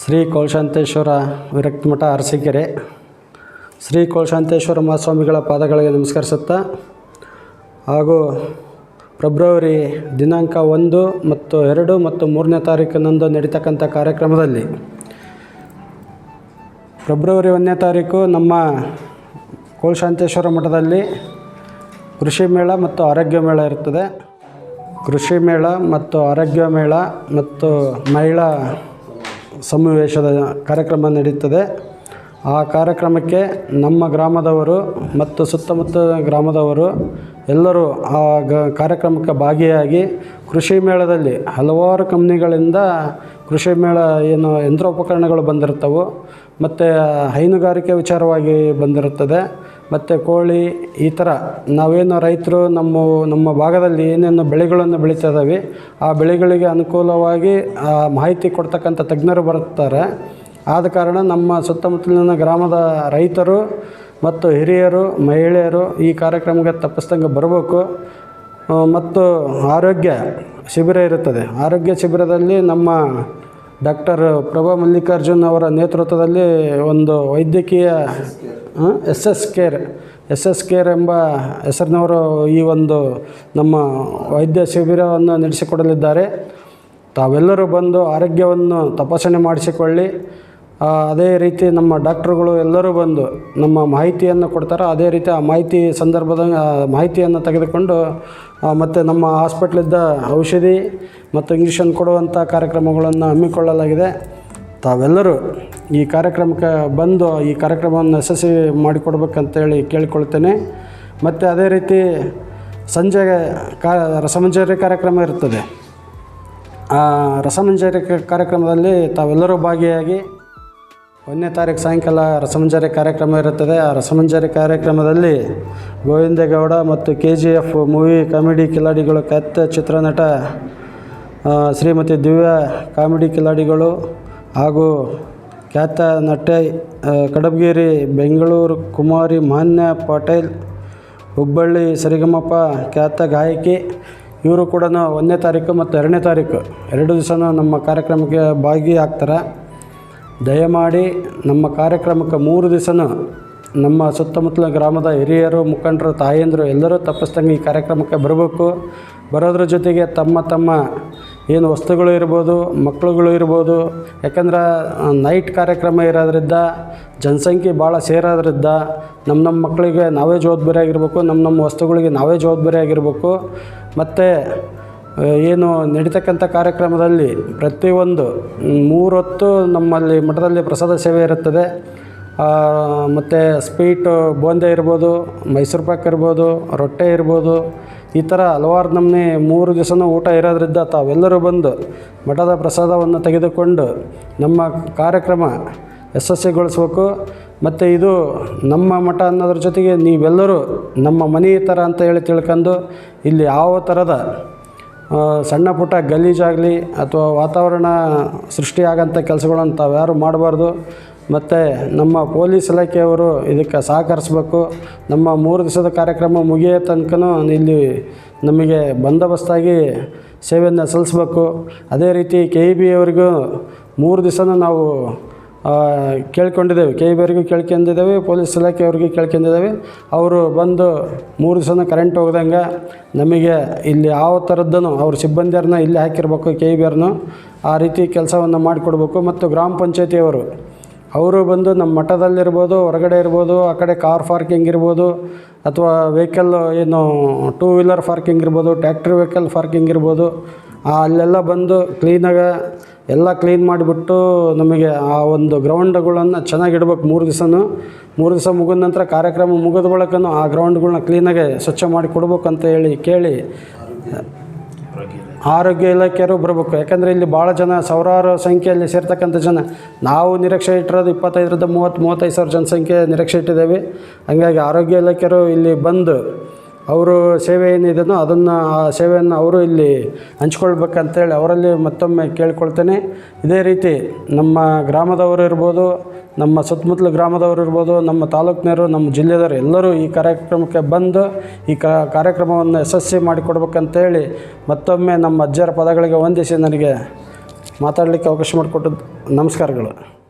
ಶ್ರೀ ಕೋಲ್ಶಾಂತೇಶ್ವರ ವಿರಕ್ತಮಠ ಅರಸೀಕೆರೆ. ಶ್ರೀ ಕೋಲ್ಶಾಂತೇಶ್ವರ ಮಹಾಸ್ವಾಮಿಗಳ ಪಾದಗಳಿಗೆ ನಮಸ್ಕರಿಸುತ್ತಾ ಹಾಗೂ ಫೆಬ್ರವರಿ ದಿನಾಂಕ ಒಂದು ಮತ್ತು ಎರಡು ಮತ್ತು ಮೂರನೇ ತಾರೀಕಿನಂದು ನಡೀತಕ್ಕಂಥ ಕಾರ್ಯಕ್ರಮದಲ್ಲಿ ಫೆಬ್ರವರಿ ಒಂದನೇ ತಾರೀಕು ನಮ್ಮ ಕೋಲ್ಶಾಂತೇಶ್ವರ ಮಠದಲ್ಲಿ ಕೃಷಿ ಮೇಳ ಮತ್ತು ಆರೋಗ್ಯ ಮೇಳ ಇರುತ್ತದೆ. ಕೃಷಿ ಮೇಳ ಮತ್ತು ಆರೋಗ್ಯ ಮೇಳ ಮತ್ತು ಮಹಿಳಾ ಸಮಾವೇಶದ ಕಾರ್ಯಕ್ರಮ ನಡೆಯುತ್ತದೆ ಆ ಕಾರ್ಯಕ್ರಮಕ್ಕೆ ನಮ್ಮ ಗ್ರಾಮದವರು ಮತ್ತು ಸುತ್ತಮುತ್ತ ಗ್ರಾಮದವರು ಎಲ್ಲರೂ ಆ ಗ ಕಾರ್ಯಕ್ರಮಕ್ಕೆ ಭಾಗಿಯಾಗಿ ಕೃಷಿ ಮೇಳದಲ್ಲಿ ಹಲವಾರು ಕಂಪ್ನಿಗಳಿಂದ ಕೃಷಿ ಮೇಳ ಏನು ಯಂತ್ರೋಪಕರಣಗಳು ಬಂದಿರ್ತವೆ ಮತ್ತು ಹೈನುಗಾರಿಕೆ ವಿಚಾರವಾಗಿ ಬಂದಿರುತ್ತದೆ. ಮತ್ತು ಕೋಳಿ, ಈ ಥರ ನಾವೇನು ರೈತರು ನಮ್ಮ ನಮ್ಮ ಭಾಗದಲ್ಲಿ ಏನೇನು ಬೆಳೆಗಳನ್ನು ಬೆಳೀತಾ ಇದ್ದಾವೆ ಆ ಬೆಳೆಗಳಿಗೆ ಅನುಕೂಲವಾಗಿ ಮಾಹಿತಿ ಕೊಡ್ತಕ್ಕಂಥ ತಜ್ಞರು ಬರುತ್ತಾರೆ. ಆದ ಕಾರಣ ನಮ್ಮ ಸುತ್ತಮುತ್ತಲಿನ ಗ್ರಾಮದ ರೈತರು ಮತ್ತು ಹಿರಿಯರು, ಮಹಿಳೆಯರು ಈ ಕಾರ್ಯಕ್ರಮಕ್ಕೆ ತಪ್ಪಿಸ್ದಂಗೆ ಬರಬೇಕು. ಮತ್ತು ಆರೋಗ್ಯ ಶಿಬಿರ ಇರುತ್ತದೆ. ಆರೋಗ್ಯ ಶಿಬಿರದಲ್ಲಿ ನಮ್ಮ ಡಾಕ್ಟರ್ ಪ್ರಭಾ ಮಲ್ಲಿಕಾರ್ಜುನ್ ಅವರ ನೇತೃತ್ವದಲ್ಲಿ ಒಂದು ವೈದ್ಯಕೀಯ S S care. S S care ಎಂಬ ಹೆಸರಿನವರು ಈ ಒಂದು ನಮ್ಮ ವೈದ್ಯ ಶಿಬಿರವನ್ನು ನಡೆಸಿಕೊಡಲಿದ್ದಾರೆ. ತಾವೆಲ್ಲರೂ ಬಂದು ಆರೋಗ್ಯವನ್ನು ತಪಾಸಣೆ ಮಾಡಿಸಿಕೊಳ್ಳಿ. ಅದೇ ರೀತಿ ನಮ್ಮ ಡಾಕ್ಟ್ರುಗಳು ಎಲ್ಲರೂ ಬಂದು ನಮ್ಮ ಮಾಹಿತಿಯನ್ನು ಕೊಡ್ತಾರೆ. ಅದೇ ರೀತಿ ಆ ಮಾಹಿತಿ ಸಂದರ್ಭದ ಮಾಹಿತಿಯನ್ನು ತೆಗೆದುಕೊಂಡು ಮತ್ತು ನಮ್ಮ ಹಾಸ್ಪಿಟ್ಲಿದ್ದ ಔಷಧಿ ಮತ್ತು ಇಂಜೆಕ್ಷನ್ ಕೊಡುವಂಥ ಕಾರ್ಯಕ್ರಮಗಳನ್ನು ಹಮ್ಮಿಕೊಳ್ಳಲಾಗಿದೆ. ತಾವೆಲ್ಲರೂ ಈ ಕಾರ್ಯಕ್ರಮಕ್ಕೆ ಬಂದು ಈ ಕಾರ್ಯಕ್ರಮವನ್ನು ಯಶಸ್ವಿ ಮಾಡಿಕೊಡ್ಬೇಕಂತೇಳಿ ಕೇಳಿಕೊಳ್ತೇನೆ. ಮತ್ತು ಅದೇ ರೀತಿ ಸಂಜೆ ಕಾ ರಸಮಂಜರಿ ಕಾರ್ಯಕ್ರಮ ಇರ್ತದೆ. ಆ ರಸಮಂಜರಿ ಕಾರ್ಯಕ್ರಮದಲ್ಲಿ ತಾವೆಲ್ಲರೂ ಭಾಗಿಯಾಗಿ ಒಂದನೇ ತಾರೀಕು ಸಾಯಂಕಾಲ ರಸಮಂಜರಿ ಕಾರ್ಯಕ್ರಮ ಇರುತ್ತದೆ. ಆ ರಸಮಂಜರಿ ಕಾರ್ಯಕ್ರಮದಲ್ಲಿ ಗೋವಿಂದೇಗೌಡ ಮತ್ತು K G F movie comedy ಕಿಲಾಡಿಗಳು ಕತ್ತ ಚಿತ್ರನಟ ಶ್ರೀಮತಿ ದಿವ್ಯಾ ಕಾಮಿಡಿ ಕಿಲಾಡಿಗಳು ಹಾಗೂ ಖ್ಯಾತ ನಟೆ ಕಡಬಗೇರಿ, ಬೆಂಗಳೂರು, ಕುಮಾರಿ, ಮಾನ್ಯ ಪಟೇಲ್, ಹುಬ್ಬಳ್ಳಿ, ಸರಿಗಮಪ ಖ್ಯಾತ ಗಾಯಕಿ. ಇವರು ಕೂಡ ಒಂದನೇ ತಾರೀಕು ಮತ್ತು ಎರಡನೇ ತಾರೀಕು. ಎರಡು ದಿವಸನೂ ನಮ್ಮ ಕಾರ್ಯಕ್ರಮಕ್ಕೆ ಭಾಗಿಯಾಗ್ತಾರೆ. ದಯಮಾಡಿ ನಮ್ಮ ಕಾರ್ಯಕ್ರಮಕ್ಕೆ ಮೂರು ದಿವಸನೂ ನಮ್ಮ ಸುತ್ತಮುತ್ತಲ ಗ್ರಾಮದ ಹಿರಿಯರು, ಮುಖಂಡರು, ತಾಯಂದಿರು ಎಲ್ಲರೂ ತಪ್ಪಿಸ್ದಂಗೆ ಈ ಕಾರ್ಯಕ್ರಮಕ್ಕೆ ಬರಬೇಕು. ಬರೋದ್ರ ಜೊತೆಗೆ ತಮ್ಮ ತಮ್ಮ ಏನು ವಸ್ತುಗಳು ಇರ್ಬೋದು ಮಕ್ಕಳುಗಳು ಇರ್ಬೋದು ಯಾಕಂದ್ರೆ ನೈಟ್ ಕಾರ್ಯಕ್ರಮ ಇರೋದ್ರಿಂದ ಜನಸಂಖ್ಯೆ ಭಾಳ ಸೇರೋದ್ರಿಂದ ನಮ್ಮ ನಮ್ಮ ಮಕ್ಕಳಿಗೆ ನಾವೇ ಜವಾಬ್ದಾರಿ ಜವಾಬ್ದಾರಿಯಾಗಿರ್ಬೇಕು ನಮ್ಮ ನಮ್ಮ ವಸ್ತುಗಳಿಗೆ ನಾವೇ ಜವಾಬ್ದಾರಿಯಾಗಿರ್ಬೇಕು ಮತ್ತು ಆ, ಏನು ನಡೀತಕ್ಕಂಥ ಕಾರ್ಯಕ್ರಮದಲ್ಲಿ ಪ್ರತಿಯೊಂದು ಮೂರೊತ್ತು ನಮ್ಮಲ್ಲಿ ಮಠದಲ್ಲಿ ಪ್ರಸಾದ ಸೇವೆ ಇರುತ್ತದೆ. ಮತ್ತು ಸ್ವೀಟು ಬೋಂದೆ ಇರ್ಬೋದು, ಮೈಸೂರು ಪಾಕ್ ಇರ್ಬೋದು, ರೊಟ್ಟೆ ಇರ್ಬೋದು, ಈ ಥರ ಹಲವಾರು ನಮೂನೆ ಮೂರು ದಿವಸನೂ ಊಟ ಇರೋದ್ರಿಂದ ತಾವೆಲ್ಲರೂ ಬಂದು ಮಠದ ಪ್ರಸಾದವನ್ನು ತೆಗೆದುಕೊಂಡು ನಮ್ಮ ಕಾರ್ಯಕ್ರಮ ಯಶಸ್ವಿಗೊಳಿಸ್ಬೇಕು. ಮತ್ತು ಇದು ನಮ್ಮ ಮಠ ಅನ್ನೋದ್ರ ಜೊತೆಗೆ ನೀವೆಲ್ಲರೂ ನಮ್ಮ ಮನೆ ಥರ ಅಂತ ಹೇಳಿ ತಿಳ್ಕೊಂಡು ಇಲ್ಲಿ ಯಾವ ಥರದ ಸಣ್ಣ ಪುಟ್ಟ ಗಲೀಜಾಗಲಿ ಅಥವಾ ವಾತಾವರಣ ಸೃಷ್ಟಿಯಾಗಂಥ ಕೆಲಸಗಳನ್ನು ತಾವ್ಯಾರು ಮಾಡಬಾರ್ದು. ಮತ್ತು ನಮ್ಮ ಪೊಲೀಸ್ ಇಲಾಖೆಯವರು ಇದಕ್ಕೆ ಸಹಕರಿಸ್ಬೇಕು. ನಮ್ಮ ಮೂರು ದಿವಸದ ಕಾರ್ಯಕ್ರಮ ಮುಗಿಯೋ ತನಕನೂ ಇಲ್ಲಿ ನಮಗೆ ಬಂದೋಬಸ್ತಾಗಿ ಸೇವೆಯನ್ನು ಸಲ್ಲಿಸ್ಬೇಕು. ಅದೇ ರೀತಿ ಕೆ ಇ ಬಿ ಅವರಿಗೂ ಮೂರು ದಿವಸನೂ ನಾವು ಕೇಳ್ಕೊಂಡಿದ್ದೇವೆ. ಕೆ ಇ ಬಿ ಅವರಿಗೂ ಕೇಳ್ಕೊಂಡಿದ್ದೇವೆ, ಪೊಲೀಸ್ ಇಲಾಖೆಯವ್ರಿಗೂ ಕೇಳ್ಕೊಂಡಿದ್ದೇವೆ. ಅವರು ಬಂದು ಮೂರು ದಿವಸನ ಕರೆಂಟ್ ಹೋಗ್ದಂಗೆ ನಮಗೆ ಇಲ್ಲಿ ಯಾವ ಥರದ್ದನ್ನು ಅವ್ರ ಸಿಬ್ಬಂದಿಯರನ್ನ ಇಲ್ಲಿ ಹಾಕಿರ್ಬೇಕು, ಕೆ ಇ ಬಿ ಅವ್ರನ್ನೂ ಆ ರೀತಿ ಕೆಲಸವನ್ನು ಮಾಡಿಕೊಡ್ಬೇಕು. ಮತ್ತು ಗ್ರಾಮ ಪಂಚಾಯತಿಯವರು ಅವರು ಬಂದು ನಮ್ಮ ಮಠದಲ್ಲಿರ್ಬೋದು, ಹೊರಗಡೆ ಇರ್ಬೋದು, ಆ ಕಡೆ ಕಾರ್ ಪಾರ್ಕಿಂಗ್ ಇರ್ಬೋದು, ಅಥವಾ ವೆಹಿಕಲ್ ಏನು ಟೂ ವೀಲರ್ ಪಾರ್ಕಿಂಗ್ ಇರ್ಬೋದು ಟ್ಯಾಕ್ಟ್ರಿ ವೆಹಿಕಲ್ ಪಾರ್ಕಿಂಗ್ ಇರ್ಬೋದು ಅಲ್ಲೆಲ್ಲ ಬಂದು ಕ್ಲೀನಾಗಿ ಎಲ್ಲ ಕ್ಲೀನ್ ಮಾಡಿಬಿಟ್ಟು ನಮಗೆ ಆ ಒಂದು ಗ್ರೌಂಡ್ಗಳನ್ನು ಚೆನ್ನಾಗಿ ಇಡ್ಬೇಕು ಮೂರು ದಿವಸನೂ. ಮೂರು ದಿವಸ ಮುಗಿದ ನಂತರ ಕಾರ್ಯಕ್ರಮ ಮುಗಿದ ಬಳಕನೂ ಆ ಗ್ರೌಂಡ್ಗಳನ್ನ ಕ್ಲೀನಾಗೆ ಸ್ವಚ್ಛ ಮಾಡಿ ಕೊಡ್ಬೇಕಂತ ಹೇಳಿ ಕೇಳಿ ಆರೋಗ್ಯ ಇಲಾಖೆಯವರು ಬರಬೇಕು. ಯಾಕಂದರೆ ಇಲ್ಲಿ ಭಾಳ ಜನ, ಸಾವಿರಾರು ಸಂಖ್ಯೆಯಲ್ಲಿ ಸೇರ್ತಕ್ಕಂಥ ಜನ. ನಾವು ನಿರೀಕ್ಷೆ ಇಟ್ಟಿರೋದು ಇಪ್ಪತ್ತೈದರಿಂದ ಮೂವತ್ತು, ಮೂವತ್ತೈದು ಸಾವಿರ ಜನಸಂಖ್ಯೆ ನಿರೀಕ್ಷೆ ಇಟ್ಟಿದ್ದೇವೆ. ಹಂಗಾಗಿ ಆರೋಗ್ಯ ಇಲಾಖೆಯವರು ಇಲ್ಲಿ ಬಂದು ಅವರು ಸೇವೆ ಏನಿದೆಯೋ ಅದನ್ನು, ಆ ಸೇವೆಯನ್ನು ಅವರು ಇಲ್ಲಿ ಹಂಚ್ಕೊಳ್ಬೇಕಂತೇಳಿ ಅವರಲ್ಲಿ ಮತ್ತೊಮ್ಮೆ ಕೇಳ್ಕೊಳ್ತೇನೆ. ಇದೇ ರೀತಿ ನಮ್ಮ ಗ್ರಾಮದವರು ಇರ್ಬೋದು, ನಮ್ಮ ಸುತ್ತಮುತ್ತಲ ಗ್ರಾಮದವರು ಇರ್ಬೋದು, ನಮ್ಮ ತಾಲೂಕಿನವರು, ನಮ್ಮ ಜಿಲ್ಲೆಯವರು ಎಲ್ಲರೂ ಈ ಕಾರ್ಯಕ್ರಮಕ್ಕೆ ಬಂದು ಈ ಕಾರ್ಯಕ್ರಮವನ್ನು ಯಶಸ್ವಿ ಮಾಡಿಕೊಡ್ಬೇಕಂತೇಳಿ ಮತ್ತೊಮ್ಮೆ ನಮ್ಮ ಅಜ್ಜರ ಪದಗಳಿಗೆ ವಂದಿಸಿ ನನಗೆ ಮಾತಾಡಲಿಕ್ಕೆ ಅವಕಾಶ ಮಾಡಿಕೊಟ್ಟದ್ದು. ನಮಸ್ಕಾರಗಳು.